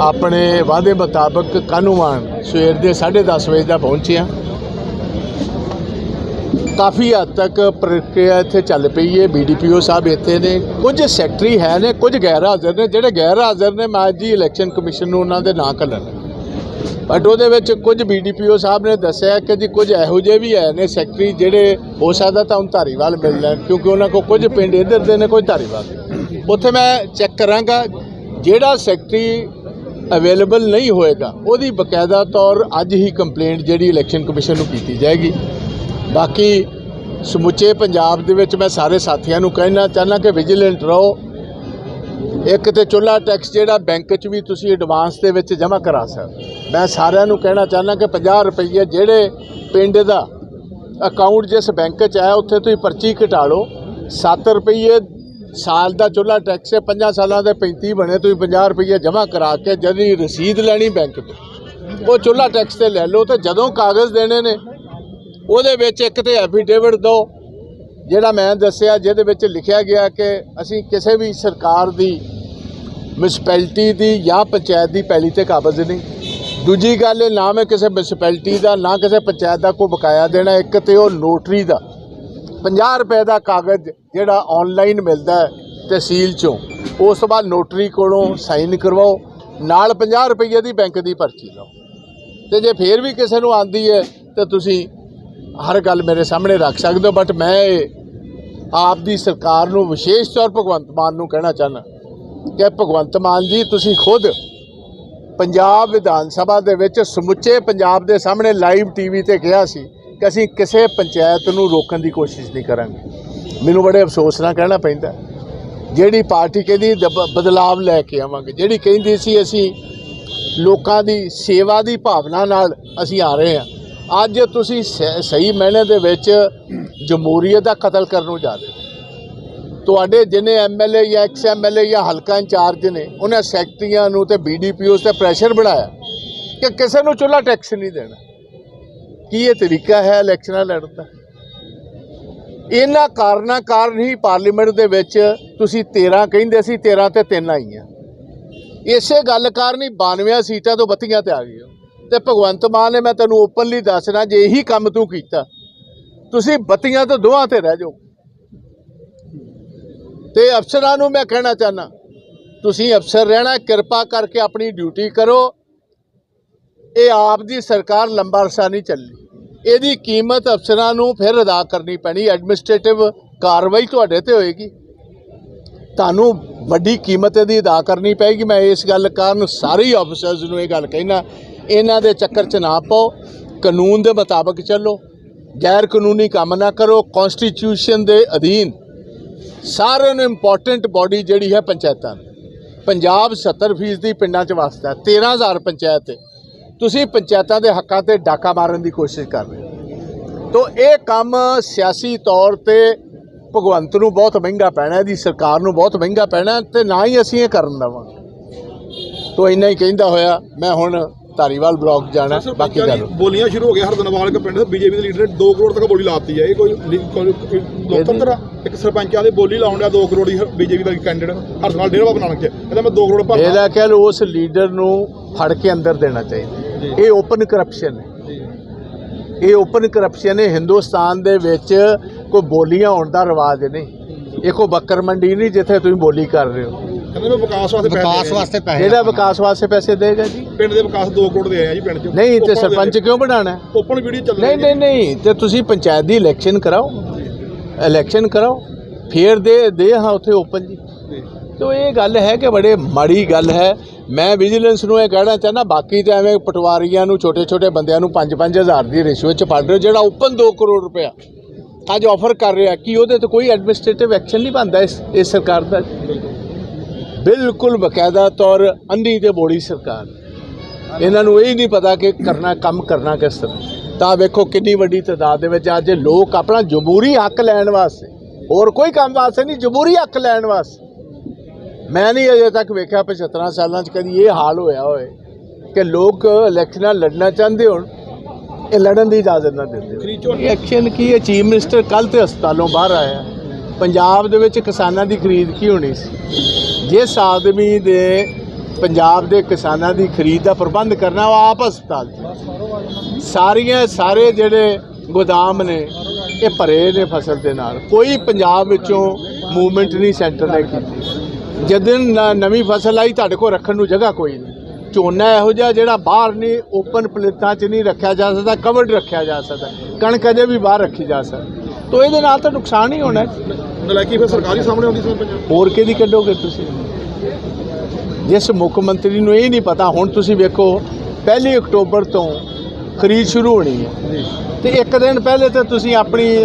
ਆਪਣੇ ਵਾਅਦੇ ਮੁਤਾਬਕ ਕਾਨੂੰਵਾਨ ਸਵੇਰ ਦੇ 10:30 ਵਜੇ ਦਾ ਪਹੁੰਚਿਆ। ਕਾਫੀ ਹੱਦ ਤੱਕ ਪ੍ਰਕਿਰਿਆ ਇੱਥੇ ਚੱਲ ਪਈ ਹੈ। ਬੀਡੀਪੀਓ ਸਾਹਿਬ ਇੱਥੇ ਨੇ, ਕੁਝ ਸੈਕਟਰੀ ਹੈ ਨੇ, ਕੁਝ ਗੈਰ ਹਾਜ਼ਰ ਨੇ, ਜਿਹੜੇ ਗੈਰ ਹਾਜ਼ਰ ਨੇ, ਮੈਂ ਜੀ ਇਲੈਕਸ਼ਨ ਕਮਿਸ਼ਨ ਨੂੰ ਉਹਨਾਂ ਦੇ ਨਾਂ ਕੱਲਣ ਬਟ ਉਹਦੇ ਵਿੱਚ ਕੁਝ ਬੀਡੀਪੀਓ ਸਾਹਿਬ ਨੇ ਦੱਸਿਆ ਕਿ ਜੀ ਕੁਝ ਇਹੋ ਜਿਹੇ ਵੀ ਹੈ ਨੇ ਸੈਕਟਰੀ ਜਿਹੜੇ ਹੋ ਸਕਦਾ ਤਾਂ ਹੁਣ ਧਾਰੀਵਾਲ ਮਿਲ ਜਾਣ ਕਿਉਂਕਿ ਉਹਨਾਂ ਕੋਲ ਕੁਝ ਪਿੰਡ ਇੱਧਰ ਦੇ ਨੇ ਕੁਝ ਧਾਰੀਵਾਲ ਦੇ ਉੱਥੇ ਮੈਂ ਚੈੱਕ ਕਰਾਂਗਾ, ਜਿਹੜਾ ਸੈਕਟਰੀ ਅਵੇਲੇਬਲ ਨਹੀਂ ਹੋਏਗਾ। ਉਹਦੀ ਬਕਾਇਦਾ ਤੌਰ ਅੱਜ ਹੀ ਕੰਪਲੇਂਟ ਜਿਹੜੀ ਇਲੈਕਸ਼ਨ ਕਮਿਸ਼ਨ ਨੂੰ ਕੀਤੀ ਜਾਏਗੀ। ਬਾਕੀ ਸਮੁੱਚੇ ਪੰਜਾਬ ਦੇ ਵਿੱਚ ਮੈਂ ਸਾਰੇ ਸਾਥੀਆਂ ਨੂੰ ਕਹਿਣਾ ਚਾਹੁੰਦਾ ਕਿ ਵਿਜੀਲੈਂਟ ਰਹੋ। ਇੱਕ ਤੇ ਚੁੱਲਾ ਟੈਕਸ ਜਿਹੜਾ ਬੈਂਕ 'ਚ ਵੀ ਤੁਸੀਂ ਐਡਵਾਂਸ ਦੇ ਵਿੱਚ ਜਮ੍ਹਾਂ ਕਰਾ ਸਕਦੇ ਮੈਂ ਸਾਰਿਆਂ ਨੂੰ ਕਹਿਣਾ ਚਾਹੁੰਦਾ ਕਿ 50 ਰੁਪਏ ਜਿਹੜੇ ਪਿੰਡ ਦਾ ਅਕਾਊਂਟ ਜਿਸ ਬੈਂਕ 'ਚ ਹੈ, ਉੱਥੇ ਤੁਸੀਂ ਪਰਚੀ ਕਟਾ ਲਓ। 7 ਰੁਪਏ ਸਾਲ ਦਾ ਚੁੱਲਾ ਟੈਕਸ ਹੈ 5 ਸਾਲਾਂ ਦੇ 35 ਬਣੇ, ਤੁਸੀਂ 50 ਰੁਪਏ ਜਮ੍ਹਾਂ ਕਰਾ ਕੇ ਜਦੀ ਰਸੀਦ ਲੈਣੀ ਬੈਂਕ ਤੋਂ। ਉਹ ਚੁੱਲਾ ਟੈਕਸ ਤੇ ਲੈ ਲਓ ਤੇ ਜਦੋਂ ਕਾਗਜ਼ ਦੇਣੇ ਨੇ, ਉਹਦੇ ਵਿੱਚ ਇੱਕ ਤੇ ਐਫੀਡੇਵਿਟ ਦਿਓ ਜਿਹੜਾ ਮੈਂ ਦੱਸਿਆ, ਜਿਹਦੇ ਵਿੱਚ ਲਿਖਿਆ ਗਿਆ ਕਿ ਅਸੀਂ ਕਿਸੇ ਵੀ ਸਰਕਾਰ ਦੀ ਮਿਊਨਿਸਪੈਲਿਟੀ ਦੀ ਜਾਂ ਪੰਚਾਇਤ ਦੀ ਪੈਲੀ ਤੇ ਕਾਬਜ਼ ਨਹੀਂ। ਦੂਜੀ ਗੱਲ ਇਹ ਨਾ ਮੈਂ ਕਿਸੇ ਮਿਊਨਿਸਪੈਲਿਟੀ ਦਾ, ਨਾ ਕਿਸੇ ਪੰਚਾਇਤ ਦਾ ਕੋਈ ਬਕਾਇਆ ਦੇਣਾ, ਇੱਕ ਤੇ ਉਹ ਨੋਟਰੀ ਦਾ। 50 ਰੁਪਏ ਦਾ ਕਾਗਜ਼ ਜਿਹੜਾ ਆਨਲਾਈਨ ਮਿਲਦਾ ਤਹਿਸੀਲ ਚੋਂ, ਉਸ ਤੋਂ ਬਾਅਦ ਨੋਟਰੀ ਕੋਲੋਂ ਸਾਈਨ ਕਰਵਾਓ, ਨਾਲ 50 ਰੁਪਏ ਦੀ ਬੈਂਕ ਦੀ ਪਰਚੀ ਲਓ। ਤੇ ਜੇ ਫੇਰ ਵੀ ਕਿਸੇ ਨੂੰ ਆਂਦੀ ਹੈ, ਤੇ ਤੁਸੀਂ ਹਰ ਗੱਲ ਮੇਰੇ ਸਾਹਮਣੇ ਰੱਖ ਸਕਦੇ ਹੋ ਬਟ ਮੈਂ ਆਪ ਦੀ ਸਰਕਾਰ ਨੂੰ ਵਿਸ਼ੇਸ਼ ਤੌਰ ਭਗਵੰਤ ਮਾਨ ਨੂੰ ਕਹਿਣਾ ਚਾਹੁੰਦਾ ਕਿ ਭਗਵੰਤ ਮਾਨ ਜੀ, ਤੁਸੀਂ ਖੁਦ ਪੰਜਾਬ ਵਿਧਾਨ ਸਭਾ ਦੇ ਵਿੱਚ ਸਮੁੱਚੇ ਪੰਜਾਬ ਦੇ ਸਾਹਮਣੇ ਲਾਈਵ ਟੀਵੀ ਤੇ ਕਿਹਾ ਸੀ ਕਿ ਅਸੀਂ ਕਿਸੇ ਪੰਚਾਇਤ ਨੂੰ ਰੋਕਣ ਦੀ ਕੋਸ਼ਿਸ਼ ਨਹੀਂ ਕਰਾਂਗੇ। ਮੈਨੂੰ ਬੜੇ ਅਫਸੋਸ ਨਾਲ ਕਹਿਣਾ ਪੈਂਦਾ ਜਿਹੜੀ ਪਾਰਟੀ ਕਹਿੰਦੀ ਬਦਲਾਵ ਲੈ ਕੇ ਆਵਾਂਗੇ। ਜਿਹੜੀ ਕਹਿੰਦੀ ਸੀ, ਅਸੀਂ ਲੋਕਾਂ ਦੀ ਸੇਵਾ ਦੀ ਭਾਵਨਾ ਨਾਲ ਅਸੀਂ ਆ ਰਹੇ ਹਾਂ। ਅੱਜ ਤੁਸੀਂ ਸ- ਸਹੀ ਮਾਇਨੇ ਦੇ ਵਿੱਚ ਜਮਹੂਰੀਅਤ ਦਾ ਕਤਲ ਕਰਨ ਨੂੰ ਜਾ ਰਹੇ ਹੋ। ਤੁਹਾਡੇ ਜਿਨੇ ਐਮਐਲਏ ਜਾਂ ਐਕਸ ਐਮਐਲਏ ਜਾਂ ਹਲਕਾ ਇੰਚਾਰਜ ਨੇ, ਉਹਨਾਂ ਸੈਕਟਰੀਆਂ ਨੂੰ ਤੇ ਬੀਡੀਪੀਓਸ ਤੇ ਪ੍ਰੈਸ਼ਰ ਬਣਾਇਆ ਕਿ ਕਿਸੇ ਨੂੰ ਚੁੱਲਾ ਟੈਕਸ ਨਹੀਂ ਦੇਣਾ। ਕੀ ਇਹ ਤਰੀਕਾ ਹੈ ਇਲੈਕਸ਼ਨਾਂ ਲੜਨ ਦਾ? ਇਹਨਾਂ ਕਾਰਨਾਂ ਕਾਰਨ ਹੀ ਪਾਰਲੀਮੈਂਟ ਦੇ ਵਿੱਚ ਤੁਸੀਂ 13 ਕਹਿੰਦੇ ਸੀ 13 ਤੇ 3 ਆਈਆਂ। ਇਸੇ ਗੱਲ ਕਾਰਨ ਹੀ 92 ਸੀਟਾਂ ਤੋਂ ਬੱਤੀਆਂ ਤੇ ਆ ਗਏ ਹੋ। ਤੇ ਭਗਵੰਤ ਮਾਨ ਨੇ ਮੈਂ ਤੈਨੂੰ ਓਪਨਲੀ ਦੱਸਣਾ, ਜੇ ਇਹੀ ਕੰਮ ਤੂੰ ਕੀਤਾ, ਤੁਸੀਂ ਬੱਤੀਆਂ ਤੋਂ ਦੋਹਾਂ ਤੇ ਰਹਿ ਜਾਓ। ਤੇ ਅਫਸਰਾਂ ਨੂੰ ਮੈਂ ਕਹਿਣਾ ਚਾਹਨਾ ਤੁਸੀਂ ਅਫਸਰ ਰਹਿਣਾ, ਕਿਰਪਾ ਕਰਕੇ ਆਪਣੀ ਡਿਊਟੀ ਕਰੋ ਇਹ ਆਪ ਦੀ ਸਰਕਾਰ ਲੰਬਾ ਅਰਸਾ ਨਹੀਂ ਚੱਲੀ। ਇਹਦੀ ਕੀਮਤ ਅਫਸਰਾਂ ਨੂੰ ਫਿਰ ਅਦਾ ਕਰਨੀ ਪੈਣੀ ਐਡਮਿਨਿਸਟ੍ਰੇਟਿਵ ਕਾਰਵਾਈ ਤੁਹਾਡੇ ਤੇ ਹੋਏਗੀ। ਤੁਹਾਨੂੰ ਵੱਡੀ ਕੀਮਤ ਇਹਦੀ ਅਦਾ ਕਰਨੀ ਪਏਗੀ। ਮੈਂ ਇਸ ਗੱਲ ਕਾਰਨ ਸਾਰੇ ਹੀ ਆਫੀਸਰਸ ਨੂੰ ਇਹ ਗੱਲ ਕਹਿਣਾ ਇਹਨਾਂ ਦੇ ਚੱਕਰ 'ਚ ਨਾ ਪਾਓ। ਕਾਨੂੰਨ ਦੇ ਮੁਤਾਬਕ ਚੱਲੋ। ਗੈਰ ਕਾਨੂੰਨੀ ਕੰਮ ਨਾ ਕਰੋ। ਕਨਸਟੀਟਿਊਸ਼ਨ ਦੇ ਅਧੀਨ ਸਾਰਿਆਂ ਨੂੰ ਇੰਪੋਰਟੈਂਟ ਬਾਡੀ ਜਿਹੜੀ ਹੈ ਪੰਚਾਇਤਾਂ ਪੰਜਾਬ 70% ਪਿੰਡਾਂ 'ਚ ਵਸਦਾ ਹੈ 13000 ਪੰਚਾਇਤ ਹੈ। ਤੁਸੀਂ ਪੰਚਾਇਤਾਂ ਦੇ ਹੱਕਾਂ ਤੇ ਡਾਕਾ ਮਾਰਨ ਦੀ ਕੋਸ਼ਿਸ਼ ਕਰ ਰਹੇ ਹੋ। ਤੋ ਇਹ ਕੰਮ ਸਿਆਸੀ ਤੌਰ ਤੇ ਭਗਵੰਤ ਨੂੰ ਬਹੁਤ ਮਹਿੰਗਾ ਪੈਣਾ ਇਹਦੀ ਸਰਕਾਰ ਨੂੰ ਬਹੁਤ ਮਹਿੰਗਾ ਪੈਣਾ ਤੇ ਨਾ ਹੀ ਅਸੀਂ ਇਹ ਕਰਨ ਦੇਵਾਂਗੇ। ਤੋ ਇੰਨਾ ਹੀ ਕਹਿੰਦਾ ਹੋਇਆ ਮੈਂ ਹੁਣ ਧਾਰੀਵਾਲ ਬਲਾਕ ਜਾਣਾ ਬਾਕੀ ਗੱਲ। ਬੋਲੀਆਂ ਸ਼ੁਰੂ ਹੋ ਗਿਆ ਹਰਦਨਵਾਲ ਕੇ ਪਿੰਡ ਦੇ ਬੀਜੇਪੀ ਦੇ ਲੀਡਰ ਨੇ 2 ਕਰੋੜ ਤੱਕ ਬੋਲੀ ਲਾਤੀ ਹੈ। ਇਹ ਕੋਈ ਲੀ- ਲੋਕਤੰਤਰ ਇੱਕ ਸਰਪੰਚਾਂ ਦੀ ਬੋਲੀ ਲਾਉਣ ਦਾ 2 ਕਰੋੜ ਦੀ ਬੀਜੇਪੀ ਦਾ ਕੈਂਡੀਡੇਟ ਹਰਦਨਵਾਲ ਡੇਰਾ ਬਾਬਾ ਨਾਨਕ ਚ ਕਹਿੰਦਾ ਮੈਂ 2 ਕਰੋੜ ਭਰਦਾ ਇਹਦਾ ਕਹਿ ਲਓ ਉਸ ਲੀਡਰ ਨੂੰ ਫੜ ਕੇ ਅੰਦਰ ਦੇਣਾ ਚਾਹੀਦਾ। ਇਹ ਓਪਨ ਕਰਪਸ਼ਨ ਹੈ। ਇਹ ਓਪਨ ਕਰਪਸ਼ਨ ਹੈ। ਹਿੰਦੁਸਤਾਨ ਦੇ ਵਿੱਚ ਕੋਈ ਬੋਲੀਆਂ ਹੋਣ ਦਾ ਰਿਵਾਜ ਨਹੀਂ। ਇਹ ਕੋਈ ਬੱਕਰ ਮੰਡੀ ਨਹੀਂ ਜਿੱਥੇ ਤੁਸੀਂ ਬੋਲੀ ਕਰ ਰਹੇ ਹੋ। ਕਹਿੰਦੇ ਮੈਂ ਵਿਕਾਸ ਵਾਸਤੇ ਪੈਸੇ ਵਾਸਤੇ ਜਿਹੜਾ ਵਿਕਾਸ ਵਾਸਤੇ ਪੈਸੇ ਦੇਗਾ ਜੀ? ਪਿੰਡ ਦੇ ਵਿਕਾਸ 2 ਕਰੋੜ ਦੇ ਆਏ ਆ ਜੀ ਪਿੰਡ ਚ। ਨਹੀਂ ਤੇ ਸਰਪੰਚ ਕਿਉਂ ਬਣਾਣਾ? ਓਪਨ ਵੀਡੀਓ ਚੱਲ ਨਹੀਂ ਨਹੀਂ ਨਹੀਂ ਤੇ ਤੁਸੀਂ ਪੰਚਾਇਤ ਦੀ ਇਲੈਕਸ਼ਨ ਕਰਾਓ। ਇਲੈਕਸ਼ਨ ਕਰਾਓ। ਫੇਰ ਦੇ ਦੇ ਹਾਂ ਉੱਥੇ ਓਪਨ ਜੀ। ਤੋ ਇਹ ਗੱਲ ਹੈ ਕਿ ਬੜੇ ਮਾੜੀ ਗੱਲ ਹੈ। ਮੈਂ ਵਿਜੀਲੈਂਸ ਨੂੰ ਇਹ ਕਹਿਣਾ ਚਾਹੁੰਦਾ, ਬਾਕੀ ਤੇ ਐਵੇਂ ਪਟਵਾਰੀਆਂ ਨੂੰ ਛੋਟੇ ਛੋਟੇ ਬੰਦਿਆਂ ਨੂੰ 5-5000 ਦੀ ਰਿਸ਼ਵਤ ਚ ਫੜ ਰਹੇ ਹੋ ਜਿਹੜਾ ਓਪਨ 2 ਕਰੋੜ ਰੁਪਇਆ ਅੱਜ ਆਫਰ ਕਰ ਰਿਹਾ। ਕਿ ਉਹਦੇ ਤੇ ਕੋਈ ਐਡਮਿਨਿਸਟ੍ਰੇਟਿਵ ਐਕਸ਼ਨ ਨਹੀਂ ਬਣਦਾ ਇਸ ਇਸ ਸਰਕਾਰ ਦਾ? ਬਿਲਕੁਲ ਬਕਾਇਦਾ ਤੌਰ ਅੰਨੀ ਤੇ ਬੋੜੀ ਸਰਕਾਰ। ਇਹਨਾਂ ਨੂੰ ਇਹ ਨਹੀਂ ਪਤਾ ਕਿ ਕਰਨਾ, ਕੰਮ ਕਰਨਾ ਕਿਸ ਤਰ੍ਹਾਂ। ਤਾਂ ਵੇਖੋ ਕਿੰਨੀ ਵੱਡੀ ਤਾਦਾਦ ਦੇ ਵਿੱਚ ਅੱਜ ਲੋਕ ਆਪਣਾ ਜਮਹੂਰੀ ਹੱਕ ਲੈਣ ਵਾਸਤੇ, ਹੋਰ ਕੋਈ ਕੰਮ ਵਾਸਤੇ ਨਹੀਂ, ਜਮਹੂਰੀ ਹੱਕ ਲੈਣ ਵਾਸਤੇ। ਮੈਂ ਨਹੀਂ ਅਜੇ ਤੱਕ ਵੇਖਿਆ 75 ਸਾਲਾਂ 'ਚ ਕਦੀ ਇਹ ਹਾਲ ਹੋਇਆ ਹੋਏ ਕਿ ਲੋਕ ਇਲੈਕਸ਼ਨਾਂ ਲੜਨਾ ਚਾਹੁੰਦੇ ਹੋਣ ਇਹ ਲੜਨ ਦੀ ਇਜਾਜ਼ਤ ਨਾ ਦਿੰਦੇ ਐਕਸ਼ਨ ਕੀ ਹੈ? ਚੀਫ ਮਿਨਿਸਟਰ ਕੱਲ ਤੇ ਹਸਪਤਾਲੋਂ ਬਾਹਰ ਆਇਆ ਪੰਜਾਬ ਦੇ ਵਿੱਚ ਕਿਸਾਨਾਂ ਦੀ ਖਰੀਦ ਕੀ ਹੋਣੀ ਸੀ? ਜਿਸ ਆਦਮੀ ਦੇ ਪੰਜਾਬ ਦੇ ਕਿਸਾਨਾਂ ਦੀ ਖਰੀਦ ਦਾ ਪ੍ਰਬੰਧ ਕਰਨਾ ਉਹ ਆਪ ਹਸਪਤਾਲ ਸਾਰੀਆਂ ਸਾਰੇ ਜਿਹੜੇ ਗੋਦਾਮ ਨੇ ਇਹ ਭਰੇ ਨੇ ਫਸਲ ਦੇ ਨਾਲ। ਕੋਈ ਪੰਜਾਬ ਵਿੱਚੋਂ ਮੂਵਮੈਂਟ ਨਹੀਂ ਸੈਂਟਰ ਨੇ ਕੀਤੀ। ਜਦੋਂ ਨ- ਨਵੀਂ ਫਸਲ ਆਈ ਤੁਹਾਡੇ ਕੋਲ ਰੱਖਣ ਨੂੰ ਜਗ੍ਹਾ ਕੋਈ ਨਹੀਂ। ਝੋਨਾ ਇਹੋ ਜਿਹਾ ਜਿਹੜਾ ਬਾਹਰ ਨਹੀਂ ਓਪਨ ਪਲੇਟਾਂ 'ਚ ਨਹੀਂ ਰੱਖਿਆ ਜਾ ਸਕਦਾ ਕਵਰਡ ਰੱਖਿਆ ਜਾ ਸਕਦਾ। ਕਣਕ ਅਜੇ ਵੀ ਬਾਹਰ ਰੱਖੀ ਜਾ ਸਕਦੀ। ਤੋ ਇਹਦੇ ਨਾਲ ਤਾਂ ਨੁਕਸਾਨ ਹੀ ਹੋਣਾ। ਨਲਾਇਕੀ ਫਿਰ ਸਰਕਾਰੀ ਸਾਹਮਣੇ ਆਉਂਦੀ ਸੀ ਪੰਜਾਬ। ਹੋਰ ਕਿਹਦੀ ਕੱਢੋਗੇ ਤੁਸੀਂ? ਜਿਸ ਮੁੱਖ ਮੰਤਰੀ ਨੂੰ ਇਹ ਨਹੀਂ ਪਤਾ ਹੁਣ ਤੁਸੀਂ ਵੇਖੋ ਪਹਿਲੀ ਅਕਤੂਬਰ ਤੋਂ ਖਰੀਦ ਸ਼ੁਰੂ ਹੋਣੀ ਹੈ। ਤੇ ਇੱਕ ਦਿਨ ਪਹਿਲੇ ਤਾਂ ਤੁਸੀਂ ਆਪਣੀ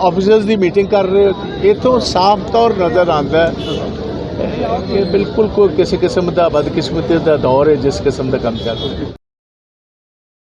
ਆਫੀਸਰਸ ਦੀ ਮੀਟਿੰਗ ਕਰ ਰਹੇ ਹੋ। ਇਥੋਂ ਸਾਫ਼ ਤੌਰ ਨਜ਼ਰ ਆਉਂਦਾ ਹੈ। ਕਿ ਬਿਲਕੁਲ ਕੋਈ ਕਿਸੇ ਕਿਸਮ ਦਾ ਬਦਕਿਸਮਤੀ ਦਾ ਦੌਰ ਹੈ, ਜਿਸ ਕਿਸਮ ਦਾ ਕੰਮ ਚੱਲ ਰਿਹਾ।